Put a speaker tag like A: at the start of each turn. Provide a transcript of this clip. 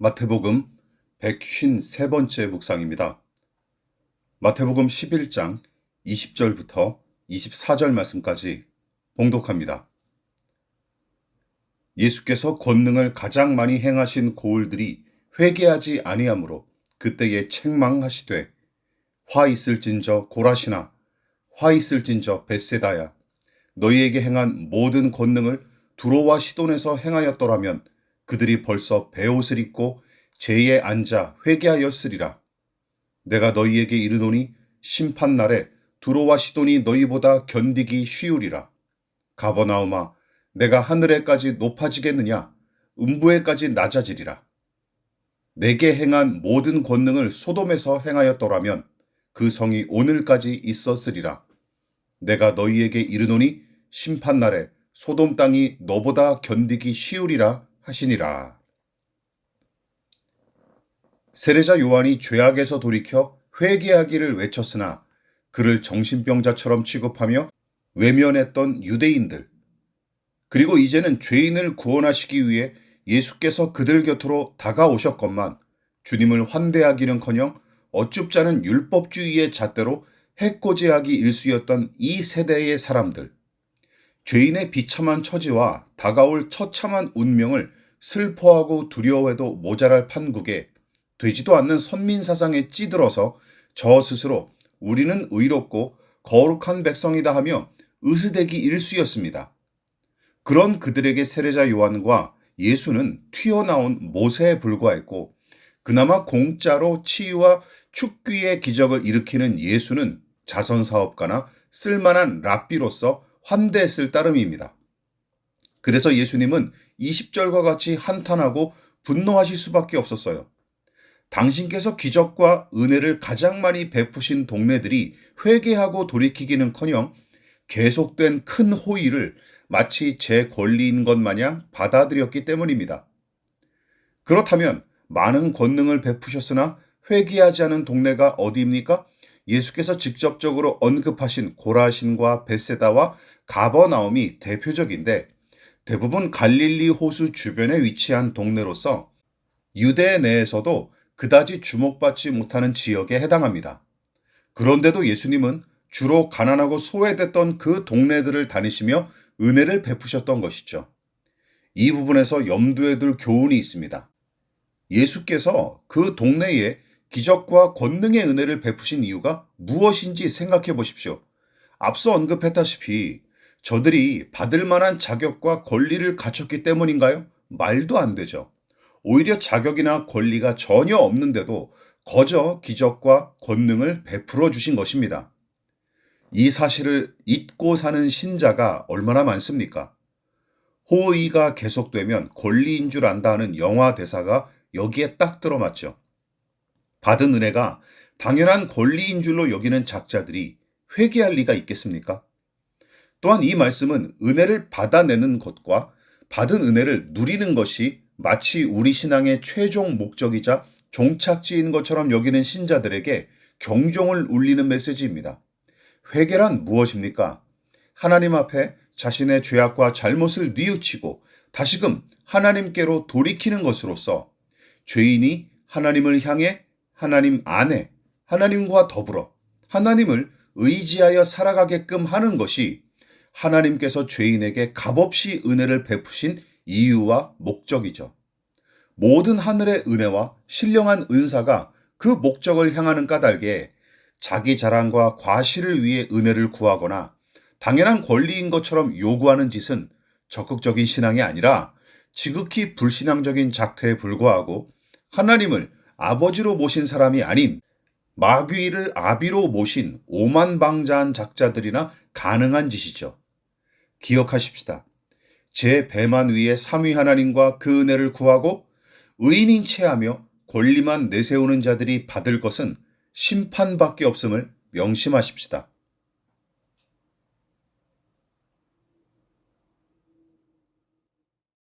A: 마태복음 153번째 묵상입니다. 마태복음 11장 20절부터 24절 말씀까지 봉독합니다. 예수께서 권능을 가장 많이 행하신 고을들이 회개하지 아니하므로 그때에 책망하시되 화 있을진저 고라시나 화 있을진저 벳세다야 너희에게 행한 모든 권능을 두로와 시돈에서 행하였더라면 그들이 벌써 베옷을 입고 제에 앉아 회개하였으리라. 내가 너희에게 이르노니 심판 날에 두로와 시돈이 너희보다 견디기 쉬우리라. 가버나움아 내가 하늘에까지 높아지겠느냐 음부에까지 낮아지리라. 내게 행한 모든 권능을 소돔에서 행하였더라면 그 성이 오늘까지 있었으리라. 내가 너희에게 이르노니 심판 날에 소돔 땅이 너보다 견디기 쉬우리라 하시니라. 세례자 요한이 죄악에서 돌이켜 회개하기를 외쳤으나 그를 정신병자처럼 취급하며 외면했던 유대인들, 그리고 이제는 죄인을 구원하시기 위해 예수께서 그들 곁으로 다가오셨건만 주님을 환대하기는커녕 어쭙자는 율법주의의 잣대로 해코지하기 일쑤였던 이 세대의 사람들, 죄인의 비참한 처지와 다가올 처참한 운명을 슬퍼하고 두려워해도 모자랄 판국에 되지도 않는 선민 사상에 찌들어서 저 스스로 우리는 의롭고 거룩한 백성이다 하며 으스대기 일쑤였습니다. 그런 그들에게 세례자 요한과 예수는 튀어나온 모세에 불과했고 그나마 공짜로 치유와 축귀의 기적을 일으키는 예수는 자선 사업가나 쓸만한 랍비로서 환대했을 따름입니다. 그래서 예수님은 20절과 같이 한탄하고 분노하실 수밖에 없었어요. 당신께서 기적과 은혜를 가장 많이 베푸신 동네들이 회개하고 돌이키기는커녕 계속된 큰 호의를 마치 제 권리인 것 마냥 받아들였기 때문입니다. 그렇다면 많은 권능을 베푸셨으나 회개하지 않은 동네가 어디입니까? 예수께서 직접적으로 언급하신 고라신과 베세다와 가버나움이 대표적인데 대부분 갈릴리 호수 주변에 위치한 동네로서 유대 내에서도 그다지 주목받지 못하는 지역에 해당합니다. 그런데도 예수님은 주로 가난하고 소외됐던 그 동네들을 다니시며 은혜를 베푸셨던 것이죠. 이 부분에서 염두에 둘 교훈이 있습니다. 예수께서 그 동네에 기적과 권능의 은혜를 베푸신 이유가 무엇인지 생각해 보십시오. 앞서 언급했다시피 저들이 받을 만한 자격과 권리를 갖췄기 때문인가요? 말도 안 되죠. 오히려 자격이나 권리가 전혀 없는데도 거저 기적과 권능을 베풀어 주신 것입니다. 이 사실을 잊고 사는 신자가 얼마나 많습니까? 호의가 계속되면 권리인 줄 안다 하는 영화 대사가 여기에 딱 들어맞죠. 받은 은혜가 당연한 권리인 줄로 여기는 작자들이 회개할 리가 있겠습니까? 또한 이 말씀은 은혜를 받아내는 것과 받은 은혜를 누리는 것이 마치 우리 신앙의 최종 목적이자 종착지인 것처럼 여기는 신자들에게 경종을 울리는 메시지입니다. 회개란 무엇입니까? 하나님 앞에 자신의 죄악과 잘못을 뉘우치고 다시금 하나님께로 돌이키는 것으로서 죄인이 하나님을 향해 하나님 안에 하나님과 더불어 하나님을 의지하여 살아가게끔 하는 것이 하나님께서 죄인에게 값없이 은혜를 베푸신 이유와 목적이죠. 모든 하늘의 은혜와 신령한 은사가 그 목적을 향하는 까닭에 자기 자랑과 과실을 위해 은혜를 구하거나 당연한 권리인 것처럼 요구하는 짓은 적극적인 신앙이 아니라 지극히 불신앙적인 작태에 불과하고 하나님을 아버지로 모신 사람이 아닌 마귀를 아비로 모신 오만방자한 작자들이나 가능한 짓이죠. 기억하십시다. 제 배만 위에 삼위 하나님과 그 은혜를 구하고 의인인 체하며 권리만 내세우는 자들이 받을 것은 심판밖에 없음을 명심하십시다.